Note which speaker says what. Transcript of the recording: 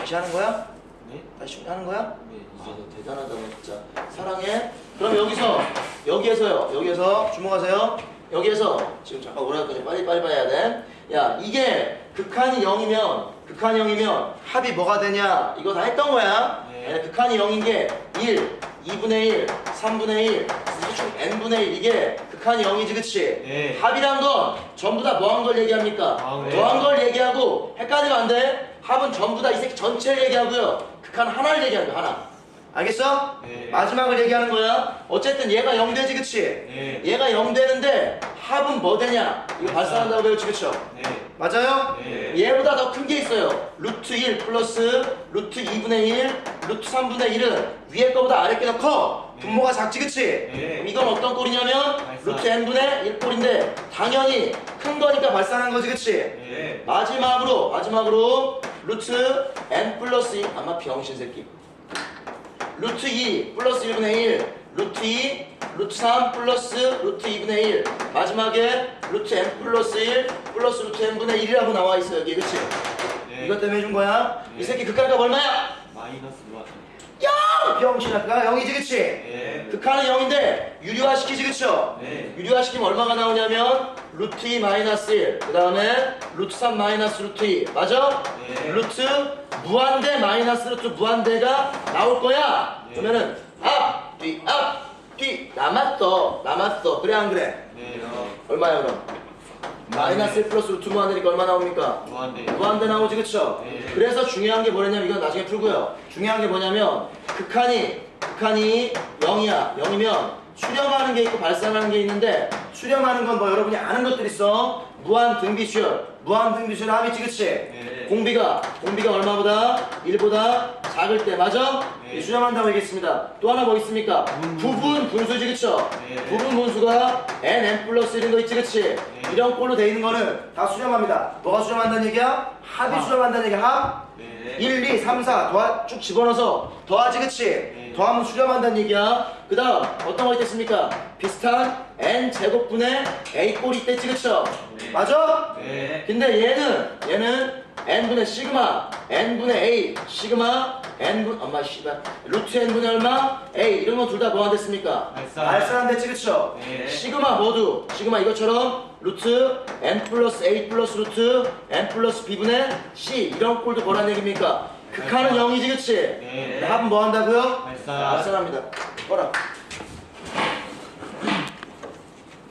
Speaker 1: 다시 하는 거야?
Speaker 2: 네?
Speaker 1: 다시 하는 거야?
Speaker 2: 네.
Speaker 1: 아, 너 대단하다 너 진짜 사랑해 그럼 여기서 여기에서요 여기에서 주목하세요 여기에서 지금 잠깐 오라 거지 빨리 빨리 빨리 해야 돼 야 이게 극한이 0이면 극한이 0이면 합이 뭐가 되냐 이거 다 했던 거야
Speaker 2: 네.
Speaker 1: 네, 극한이 0인 게 1, 2분의 1, 3분의 1, 총 n분의 1 이게 극한이 0이지 그치?
Speaker 2: 네.
Speaker 1: 합이란 건 전부 다 뭐한 걸 얘기합니까?
Speaker 2: 아, 네.
Speaker 1: 더한 걸 얘기하고 헷갈리면 안 돼. 합은 전부 다 이 새끼 전체를 얘기하고요. 극한 하나를 얘기하는 거야 하나. 알겠어?
Speaker 2: 네.
Speaker 1: 마지막을 얘기하는 거야. 어쨌든 얘가 0 되지 그치?
Speaker 2: 네.
Speaker 1: 얘가 0 되는데 합은 뭐 되냐? 이거. 발산한다고 배웠지 그쵸?
Speaker 2: 네.
Speaker 1: 맞아요?
Speaker 2: 네.
Speaker 1: 얘보다 더 큰 게 있어요. 루트 1 플러스 루트 2분의 1, 루트 3분의 1은 위에 거보다 아래 게 더 커.
Speaker 2: 네.
Speaker 1: 분모가 작지 그치?
Speaker 2: 네.
Speaker 1: 그럼 이건 어떤 꼴이냐면. 루트 n분의 1 꼴인데 당연히 큰 거니까 발산한 거지 그치?
Speaker 2: 네.
Speaker 1: 마지막으로 마지막으로 루트 n 플러스 2 아마 병신 새끼 루트 2 플러스 1분의 1 루트 2 루트 3 플러스 루트 2분의 1 마지막에 루트 n 플러스 1 플러스 루트 n분의 1이라고 나와 있어 여기 그치?
Speaker 2: 네.
Speaker 1: 이것 때문에 해준 거야 이
Speaker 2: 네.
Speaker 1: 새끼 극한값 얼마야?
Speaker 2: 마이너스 1.
Speaker 1: 0! 병신 아까 0이지 그치?
Speaker 2: 네.
Speaker 1: 극한은 0인데 유리화 시키지 그쵸?
Speaker 2: 네.
Speaker 1: 유리화 시키면 얼마가 나오냐면 루트 2 마이너스 1 그 다음에 루트 3 마이너스 루트 2 맞아?
Speaker 2: 네.
Speaker 1: 루트 무한대 마이너스 루트 무한대가 나올 거야
Speaker 2: 네.
Speaker 1: 그러면은 앞, 뒤, 앞, 뒤 남았어 남았어 그래 안 그래?
Speaker 2: 네.
Speaker 1: 얼마야 그럼? 마이너스 1 플러스 루트 무한대니까 얼마 나옵니까?
Speaker 2: 무한대.
Speaker 1: 무한대 나오지 그쵸?
Speaker 2: 네.
Speaker 1: 그래서 중요한 게 뭐냐면 이건 나중에 풀고요 중요한 게 뭐냐면 극한이 극한이 0이야 0이면 수렴하는 게 있고 발산하는 게 있는데 수렴하는 건 뭐 여러분이 아는 것들 있어 무한 등비수열 무한 등비수열 합 있지 그치?
Speaker 2: 네.
Speaker 1: 공비가 공비가 얼마보다 1보다 작을 때 맞아?
Speaker 2: 네.
Speaker 1: 이 수렴한다고 얘기했습니다 또 하나 뭐 있습니까?
Speaker 2: 분,
Speaker 1: 부분 분수지 그쵸?
Speaker 2: 네.
Speaker 1: 부분 분수가 n, n 플러스 1인 거 있지 그치? 이런 꼴로 돼 있는 거는 다 수렴합니다 뭐가 수렴한다는 얘기야? 합이
Speaker 2: 합.
Speaker 1: 수렴한다는 얘기야 합?
Speaker 2: 네.
Speaker 1: 1, 2, 3, 4 더하, 쭉 집어넣어서 더하지 그치?
Speaker 2: 네.
Speaker 1: 더하면 수렴한다는 얘기야 그 다음 어떤 거 있겠습니까? 비슷한 n 제곱분의 a 꼴이 있댔지 그쵸?
Speaker 2: 네.
Speaker 1: 맞아?
Speaker 2: 네.
Speaker 1: 근데 얘는 얘는 n분의 시그마 n분의 a 시그마 n분 엄마 씨발 루트 n분의 얼마? a 이런 거 둘 다뭐안 됐습니까? 됐지 그쵸?
Speaker 2: 네.
Speaker 1: 시그마 모두 시그마 이것처럼 루트 n 플러스 a 플러스 루트 n 플러스 b분의 c 이런 꼴도 뭐란 얘기입니까? 극한은 0이지 그치?
Speaker 2: 네.
Speaker 1: 합은 뭐 한다고요?
Speaker 2: 발산.
Speaker 1: 발산합니다. 뭐라?